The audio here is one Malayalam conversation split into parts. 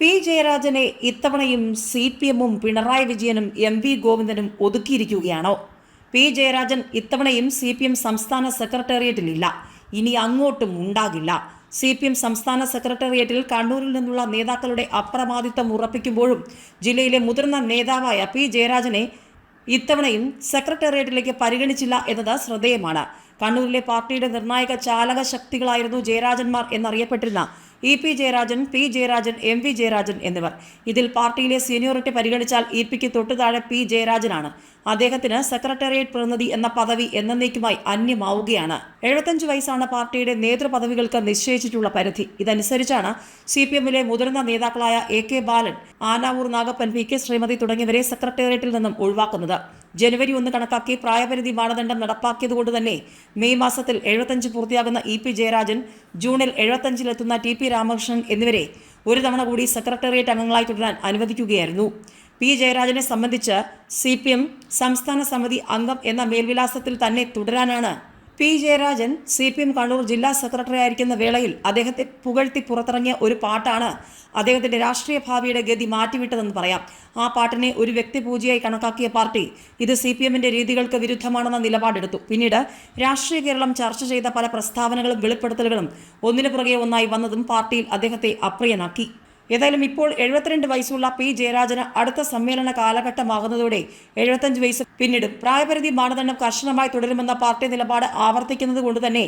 പി. ജയരാജനെ ഇത്തവണയും സി പി എമ്മും പിണറായി വിജയനും എം വി ഗോവിന്ദനും ഒതുക്കിയിരിക്കുകയാണോ? പി. ജയരാജൻ ഇത്തവണയും സി പി എം സംസ്ഥാന സെക്രട്ടേറിയറ്റിലില്ല. ഇനി അങ്ങോട്ടും ഉണ്ടാകില്ല. സി പി എം സംസ്ഥാന സെക്രട്ടേറിയറ്റിൽ കണ്ണൂരിൽ നിന്നുള്ള നേതാക്കളുടെ അപ്രമാദിത്വം ഉറപ്പിക്കുമ്പോഴും ജില്ലയിലെ മുതിർന്ന നേതാവായ പി. ജയരാജനെ ഇത്തവണയും സെക്രട്ടേറിയറ്റിലേക്ക് പരിഗണിച്ചില്ല എന്നത് ശ്രദ്ധേയമാണ്. കണ്ണൂരിലെ പാർട്ടിയുടെ നിർണായക ചാലക ശക്തികളായിരുന്നു ജയരാജന്മാർ എന്നറിയപ്പെട്ടിരുന്ന E P Jayarajan P Jayarajan M V Jayarajan എന്നിവർ. ഇതിൽ പാർട്ടിയിലെ സീനിയോറിറ്റി പരിഗണിച്ചാൽ ഇ പിക്ക് തൊട്ടുതാഴെ പി ജയരാജനാണ്. അദ്ദേഹത്തിന് സെക്രട്ടേറിയറ്റ് പ്രതിനിധി എന്ന പദവി എന്നേക്കുമായി അന്യമാവുകയാണ്. എഴുപത്തഞ്ച് വയസ്സാണ് പാർട്ടിയുടെ നേതൃപദവികൾക്ക് നിശ്ചയിച്ചിട്ടുള്ള പരിധി. ഇതനുസരിച്ചാണ് സി പി എമ്മിലെ മുതിർന്ന നേതാക്കളായ A K Balan Anavoor Nagappan P K Sreemathi തുടങ്ങിയവരെ സെക്രട്ടേറിയറ്റിൽ നിന്നും ഒഴിവാക്കുന്നത്. ജനുവരി ഒന്ന് കണക്കാക്കി പ്രായപരിധി മാനദണ്ഡം നടപ്പാക്കിയതുകൊണ്ട് തന്നെ മെയ് മാസത്തിൽ എഴുപത്തഞ്ച് പൂർത്തിയാകുന്ന ഇ പി ജയരാജൻ ജൂണിൽ എഴുപത്തഞ്ചിലെത്തുന്ന ടി പി രാമകൃഷ്ണൻ എന്നിവരെ ഒരു തവണ കൂടി സെക്രട്ടേറിയറ്റ് അംഗങ്ങളായി തുടരാൻ അനുവദിക്കുകയായിരുന്നു. പി ജയരാജനെ സംബന്ധിച്ച് സി സംസ്ഥാന സമിതി അംഗം എന്ന മേൽവിലാസത്തിൽ തന്നെ തുടരാനാണ് P. Jayarajan C P M Kannur ജില്ലാ സെക്രട്ടറി ആയിരിക്കുന്ന വേളയിൽ അദ്ദേഹത്തെ പുകഴ്ത്തി പുറത്തിറങ്ങിയ ഒരു പാട്ടാണ് അദ്ദേഹത്തിന്റെ രാഷ്ട്രീയ ഭാവിയുടെ ഗതി മാറ്റിവിട്ടതെന്ന് പറയാം. ആ പാട്ടിനെ ഒരു വ്യക്തിപൂജയായി കണക്കാക്കിയ പാർട്ടി ഇത് സി പി എമ്മിന്റെ രീതികൾക്ക് വിരുദ്ധമാണെന്ന നിലപാടെടുത്തു. പിന്നീട് രാഷ്ട്രീയ കേരളം ചർച്ച ചെയ്ത പല പ്രസ്താവനകളും വെളിപ്പെടുത്തലുകളും ഒന്നിനു പുറകെ ഒന്നായി വന്നതും പാർട്ടിയിൽ അദ്ദേഹത്തെ അപ്രിയനാക്കി. ഏതായാലും ഇപ്പോൾ എഴുപത്തിരണ്ട് വയസ്സുള്ള പി ജയരാജന് അടുത്ത സമ്മേളന കാലഘട്ടമാകുന്നതോടെ എഴുപത്തഞ്ച് വയസ്സ് പിന്നീട്. പ്രായപരിധി മാനദണ്ഡം കർശനമായി തുടരുമെന്ന പാർട്ടി നിലപാട് ആവർത്തിക്കുന്നത് കൊണ്ട് തന്നെ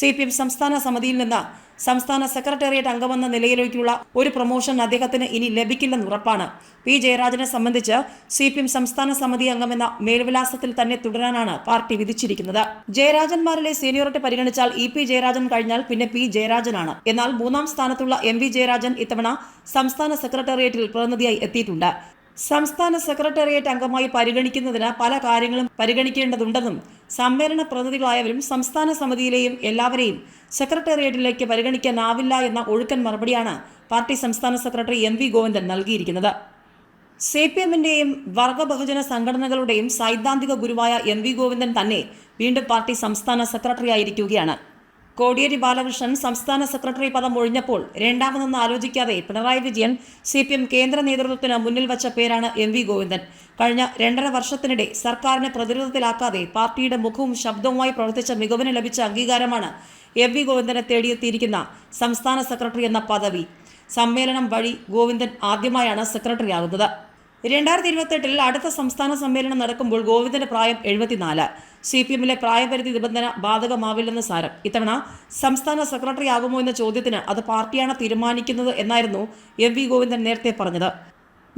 സി സംസ്ഥാന സമിതിയിൽ നിന്ന് സംസ്ഥാന സെക്രട്ടേറിയറ്റ് അംഗമെന്ന നിലയിലേക്കുള്ള ഒരു പ്രൊമോഷൻ അദ്ദേഹത്തിന് ഇനി ലഭിക്കില്ലെന്ന് ഉറപ്പാണ്. പി. ജയരാജനെ സംബന്ധിച്ച് സി പി എം സംസ്ഥാന സമിതി അംഗമെന്ന മേൽവിലാസത്തിൽ തന്നെ തുടരാനാണ് പാർട്ടി വിധിച്ചിരിക്കുന്നത്. ജയരാജന്മാരിലെ സീനിയോറിറ്റി പരിഗണിച്ചാൽ ഇ പി ജയരാജൻ കഴിഞ്ഞാൽ പിന്നെ പി ജയരാജനാണ്. എന്നാൽ മൂന്നാം സ്ഥാനത്തുള്ള എം വി ജയരാജൻ ഇത്തവണ സംസ്ഥാന സെക്രട്ടേറിയറ്റിൽ പ്രതിനിധിയായി എത്തിയിട്ടുണ്ട്. സംസ്ഥാന സെക്രട്ടേറിയറ്റ് അംഗമായി പരിഗണിക്കുന്നതിന് പല കാര്യങ്ങളും പരിഗണിക്കേണ്ടതുണ്ടെന്നും സമ്മേളന പ്രതിനിധികളായവരും സംസ്ഥാന സമിതിയിലെയും എല്ലാവരെയും സെക്രട്ടേറിയറ്റിലേക്ക് പരിഗണിക്കാനാവില്ല എന്ന ഒഴുക്കൻ മറുപടിയാണ് പാർട്ടി സംസ്ഥാന സെക്രട്ടറി എം വി ഗോവിന്ദൻ നൽകിയിരിക്കുന്നത്. സി പി എമ്മിന്റെയും വർഗ ബഹുജന സംഘടനകളുടെയും സൈദ്ധാന്തിക ഗുരുവായ എം വി ഗോവിന്ദൻ തന്നെ വീണ്ടും പാർട്ടി സംസ്ഥാന സെക്രട്ടറി ആയിരിക്കുകയാണ് കോടിയേരി ബാലകൃഷ്ണൻ സംസ്ഥാന സെക്രട്ടറി പദം ഒഴിഞ്ഞപ്പോൾ രണ്ടാമതെന്ന് ആലോചിക്കാതെ Pinarayi Vijayan C P M കേന്ദ്ര നേതൃത്വത്തിന് മുന്നിൽ വച്ച പേരാണ് എം വി ഗോവിന്ദൻ. കഴിഞ്ഞ രണ്ടര വർഷത്തിനിടെ സർക്കാരിനെ പ്രതിരോധത്തിലാക്കാതെ പാർട്ടിയുടെ മുഖവും ശബ്ദവുമായി പ്രവർത്തിച്ച മികവിന് ലഭിച്ച അംഗീകാരമാണ് എം വി ഗോവിന്ദനെ തേടിയെത്തിയിരിക്കുന്ന സംസ്ഥാന സെക്രട്ടറി എന്ന പദവി. സമ്മേളനം വഴി ഗോവിന്ദൻ ആദ്യമായാണ് സെക്രട്ടറിയാകുന്നത്. രണ്ടായിരത്തി ഇരുപത്തെട്ടിൽ അടുത്ത സംസ്ഥാന സമ്മേളനം നടക്കുമ്പോൾ ഗോവിന്ദന്റെ പ്രായം എഴുപത്തിനാല്. സി പി എമ്മിലെ പ്രായപരിധി നിബന്ധന ബാധകമാവില്ലെന്ന് സാരം. ഇത്തവണ സംസ്ഥാന സെക്രട്ടറി ആകുമോ എന്ന ചോദ്യത്തിന് അത് പാർട്ടിയാണ് തീരുമാനിക്കുന്നത് എന്നായിരുന്നു എം വി ഗോവിന്ദൻ നേരത്തെ പറഞ്ഞത്.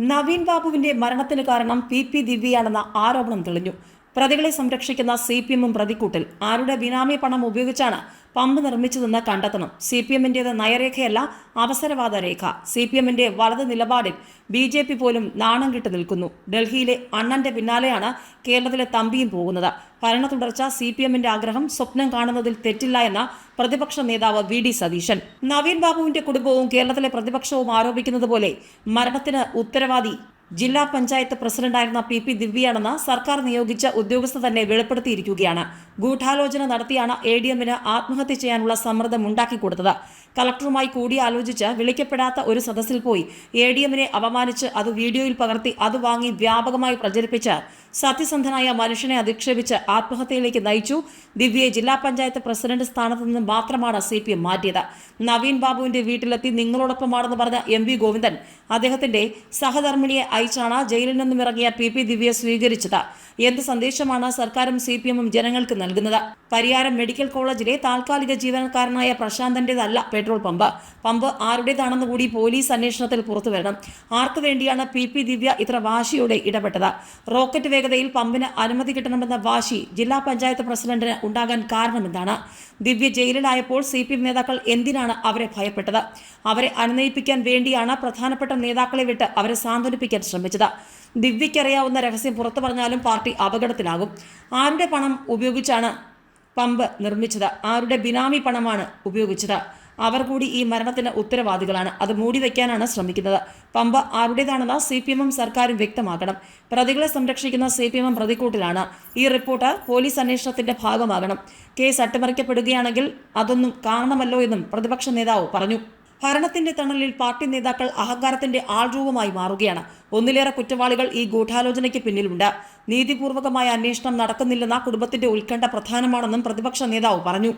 നവീൻ ബാബുവിന്റെ മരണത്തിന് കാരണം പി പി ദിവ്യയാണെന്ന ആരോപണം തെളിഞ്ഞു. പ്രതികളെ സംരക്ഷിക്കുന്ന സി പി എമ്മും പ്രതിക്കൂട്ടിൽ. ആരുടെ ബിനാമി പണം ഉപയോഗിച്ചാണ് പമ്പ് നിർമ്മിച്ചതെന്ന് കണ്ടെത്തണം. സി പി എമ്മിന്റേത് നയരേഖയല്ല അവസരവാദ രേഖ സി പി എമ്മിന്റെ വലത് നിലപാടിൽ ബി ജെ പി പോലും നാണം കിട്ടു നിൽക്കുന്നു. ഡൽഹിയിലെ അണ്ണന്റെ പിന്നാലെയാണ് കേരളത്തിലെ തമ്പിയും പോകുന്നത്. ഭരണ തുടർച്ച സി പി എമ്മിന്റെ ആഗ്രഹം സ്വപ്നം കാണുന്നതിൽ തെറ്റില്ല എന്ന പ്രതിപക്ഷ നേതാവ് വി ഡി സതീശൻ. നവീൻ ബാബുവിന്റെ കുടുംബവും കേരളത്തിലെ പ്രതിപക്ഷവും ആരോപിക്കുന്നത് പോലെ മരണത്തിന് ഉത്തരവാദി ജില്ലാ പഞ്ചായത്ത് പ്രസിഡന്റായിരുന്ന പി പി ദിവ്യയാണെന്ന് സർക്കാർ നിയോഗിച്ച ഉദ്യോഗസ്ഥ തന്നെ വെളിപ്പെടുത്തിയിരിക്കുകയാണ്. ഗൂഢാലോചന നടത്തിയാണ് എ ഡി എമ്മിന് ആത്മഹത്യ ചെയ്യാനുള്ള സമ്മർദ്ദം ഉണ്ടാക്കിക്കൊടുത്തത്. കളക്ടറുമായി കൂടിയാലോചിച്ച് വിളിക്കപ്പെടാത്ത ഒരു സദസ്സിൽ പോയി എ ഡി എമ്മിനെ അപമാനിച്ച് അത് വീഡിയോയിൽ പകർത്തി അത് വാങ്ങി വ്യാപകമായി പ്രചരിപ്പിച്ച് സത്യസന്ധനായ മനുഷ്യനെ അധിക്ഷേപിച്ച് ആത്മഹത്യയിലേക്ക് നയിച്ചു. ദിവ്യയെ ജില്ലാ പഞ്ചായത്ത് പ്രസിഡന്റ് സ്ഥാനത്ത് നിന്ന് മാത്രമാണ് സി പി എം മാറ്റിയത്. നവീൻ ബാബുവിന്റെ വീട്ടിലെത്തി നിങ്ങളോടൊപ്പമാണെന്ന് പറഞ്ഞ എം വി ഗോവിന്ദൻ അദ്ദേഹത്തിന്റെ സഹധർമ്മിണിയെ അയച്ചാണ് ജയിലിൽ നിന്നും ഇറങ്ങിയ പി പി ദിവ്യയെ സ്വീകരിച്ചത്. എന്ത് സന്ദേശമാണ് സർക്കാരും സി പി എമ്മും ജനങ്ങൾക്ക് നൽകുന്നത്? പരിയാരം മെഡിക്കൽ കോളേജിലെ താൽക്കാലിക ജീവനക്കാരനായ പ്രശാന്തന്റേതല്ല പെട്രോൾ പമ്പ്. പമ്പ് ആരുടേതാണെന്ന് കൂടി പോലീസ് അന്വേഷണത്തിൽ പുറത്തു വരണം. ആർക്കു വേണ്ടിയാണ് പി പി ദിവ്യ ഇത്ര വാശിയോടെ ഇടപെട്ടത്? റോക്കറ്റ് വേഗതയിൽ പമ്പിന് അനുമതി കിട്ടണമെന്ന വാശി ജില്ലാ പഞ്ചായത്ത് പ്രസിഡന്റിന് ഉണ്ടാകാൻ കാരണമെന്താണ് ദിവ്യ ജയിലിലായപ്പോൾ സി പി എം നേതാക്കൾ എന്തിനാണ് അവരെ ഭയപ്പെട്ടത്? അവരെ അനുനയിപ്പിക്കാൻ വേണ്ടിയാണ് പ്രധാനപ്പെട്ട നേതാക്കളെ വിട്ട് അവരെ സാന്ത്വനിപ്പിക്കാൻ ശ്രമിച്ചത്. ദിവ്യയ്ക്കറിയാവുന്ന രഹസ്യം പുറത്തു പറഞ്ഞാലും പാർട്ടി അപകടത്തിലാകും. ആരുടെ പണം ഉപയോഗിച്ചാണ് പമ്പ് നിർമ്മിച്ചത്? ആരുടെ ബിനാമി പണമാണ് ഉപയോഗിച്ചത്? അവർ കൂടി ഈ മരണത്തിന് ഉത്തരവാദികളാണ്. അത് മൂടി വയ്ക്കാനാണ് ശ്രമിക്കുന്നത്. പമ്പ ആരുടേതാണെന്ന് സി പി എമ്മും സർക്കാരും വ്യക്തമാക്കണം. പ്രതികളെ സംരക്ഷിക്കുന്ന സി പി എമ്മും പ്രതിക്കൂട്ടിലാണ്. ഈ റിപ്പോർട്ട് പോലീസ് അന്വേഷണത്തിന്റെ ഭാഗമാകണം. കേസ് അട്ടിമറിക്കപ്പെടുകയാണെങ്കിൽ അതൊന്നും കാണണമല്ലോ എന്നും പ്രതിപക്ഷ നേതാവ് പറഞ്ഞു. ഭരണത്തിന്റെ തണലിൽ പാർട്ടി നേതാക്കൾ അഹങ്കാരത്തിന്റെ ആൾരൂപമായി മാറുകയാണ്. ഒന്നിലേറെ കുറ്റവാളികൾ ഈ ഗൂഢാലോചനയ്ക്ക് പിന്നിലുണ്ട്. നീതിപൂർവകമായ അന്വേഷണം നടക്കുന്നില്ലെന്ന കുടുംബത്തിന്റെ ഉത്കണ്ഠ പ്രധാനമാണെന്നും പ്രതിപക്ഷ നേതാവ് പറഞ്ഞു.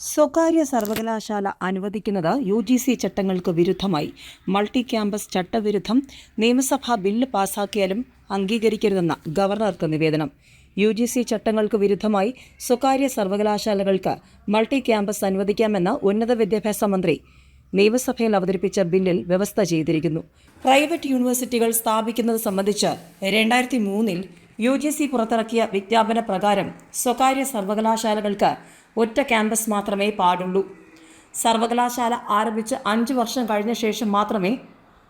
സ്വകാര്യ സർവകലാശാല അനുവദിക്കുന്നത് യു ജി സി ചട്ടങ്ങൾക്ക് വിരുദ്ധമായി. മൾട്ടി ക്യാമ്പസ് ചട്ടവിരുദ്ധം നിയമസഭാ ബില്ല് പാസാക്കിയാലും അംഗീകരിക്കരുതെന്ന ഗവർണർക്ക് നിവേദനം. യു ജി സി ചട്ടങ്ങൾക്ക് വിരുദ്ധമായി സ്വകാര്യ സർവകലാശാലകൾക്ക് മൾട്ടി ക്യാമ്പസ് അനുവദിക്കാമെന്ന് ഉന്നത വിദ്യാഭ്യാസ മന്ത്രി നിയമസഭയിൽ അവതരിപ്പിച്ച ബില്ലിൽ വ്യവസ്ഥ ചെയ്തിരിക്കുന്നു. പ്രൈവറ്റ് യൂണിവേഴ്സിറ്റികൾ സ്ഥാപിക്കുന്നത് സംബന്ധിച്ച് രണ്ടായിരത്തി മൂന്നിൽ യു ജി സി പുറത്തിറക്കിയ വിജ്ഞാപന പ്രകാരം സ്വകാര്യ സർവകലാശാലകൾക്ക് ഒറ്റ ക്യാമ്പസ് മാത്രമേ പാടുള്ളൂ. സർവകലാശാല ആരംഭിച്ച് അഞ്ച് വർഷം കഴിഞ്ഞ ശേഷം മാത്രമേ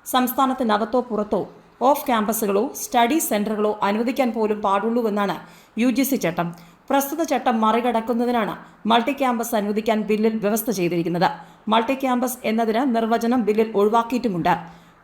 സംസ്ഥാനത്തിനകത്തോ പുറത്തോ ഓഫ് ക്യാമ്പസുകളോ സ്റ്റഡി സെന്ററുകളോ അനുവദിക്കാൻ പോലും പാടുള്ളൂവെന്നാണ് യു ജി സി ചട്ടം. പ്രസ്തുത ചട്ടം മറികടക്കുന്നതിനാണ് മൾട്ടി ക്യാമ്പസ് അനുവദിക്കാൻ ബില്ലിൽ വ്യവസ്ഥ ചെയ്തിരിക്കുന്നത്. മൾട്ടി ക്യാമ്പസ് എന്നതിന് നിർവചനം ബില്ലിൽ ഒഴിവാക്കിയിട്ടുമുണ്ട്.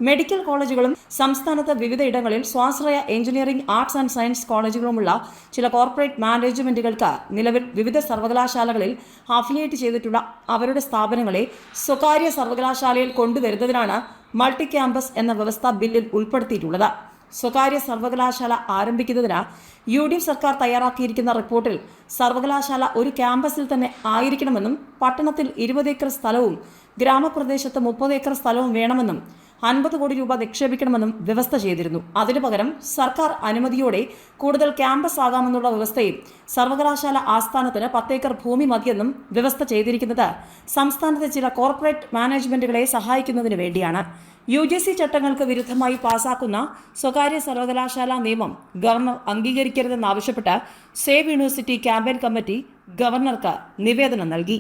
മെഡിക്കൽ കോളേജുകളും സംസ്ഥാനത്ത് വിവിധയിടങ്ങളിൽ സ്വാശ്രയ എഞ്ചിനീയറിംഗ് ആർട്സ് ആൻഡ് സയൻസ് കോളേജുകളുമുള്ള ചില കോർപ്പറേറ്റ് മാനേജ്മെന്റുകൾക്ക് നിലവിൽ വിവിധ സർവകലാശാലകളിൽ അഫിലിയേറ്റ് ചെയ്തിട്ടുള്ള അവരുടെ സ്ഥാപനങ്ങളെ സ്വകാര്യ സർവകലാശാലയിൽ കൊണ്ടുവരുന്നതിനാണ് മൾട്ടി ക്യാമ്പസ് എന്ന വ്യവസ്ഥ ബില്ലിൽ ഉൾപ്പെടുത്തിയിട്ടുള്ളത്. സ്വകാര്യ സർവകലാശാല ആരംഭിക്കുന്നതിന് യു ഡി എഫ് സർക്കാർ തയ്യാറാക്കിയിരിക്കുന്ന റിപ്പോർട്ടിൽ സർവകലാശാല ഒരു ക്യാമ്പസിൽ തന്നെ ആയിരിക്കണമെന്നും പട്ടണത്തിൽ ഇരുപത് ഏക്കർ സ്ഥലവും ഗ്രാമപ്രദേശത്ത് മുപ്പത് ഏക്കർ സ്ഥലവും വേണമെന്നും അൻപത് കോടി രൂപ നിക്ഷേപിക്കണമെന്നും വ്യവസ്ഥ ചെയ്തിരുന്നു. അതിനു പകരം സർക്കാർ അനുമതിയോടെ കൂടുതൽ ക്യാമ്പസ് ആകാമെന്നുള്ള വ്യവസ്ഥയും സർവകലാശാല ആസ്ഥാനത്തിന് പത്തേക്കർ ഭൂമി മതിയെന്നും വ്യവസ്ഥ ചെയ്തിരിക്കുന്നത് സംസ്ഥാനത്തെ ചില കോർപ്പറേറ്റ് മാനേജ്മെന്റുകളെ സഹായിക്കുന്നതിന് വേണ്ടിയാണ്. യു ജി സി ചട്ടങ്ങൾക്ക് വിരുദ്ധമായി പാസാക്കുന്ന സ്വകാര്യ സർവകലാശാല നിയമം ഗവർണർ അംഗീകരിക്കരുതെന്നാവശ്യപ്പെട്ട് സേവ് യൂണിവേഴ്സിറ്റി ക്യാമ്പയിൻ കമ്മിറ്റി ഗവർണർക്ക് നിവേദനം നൽകി.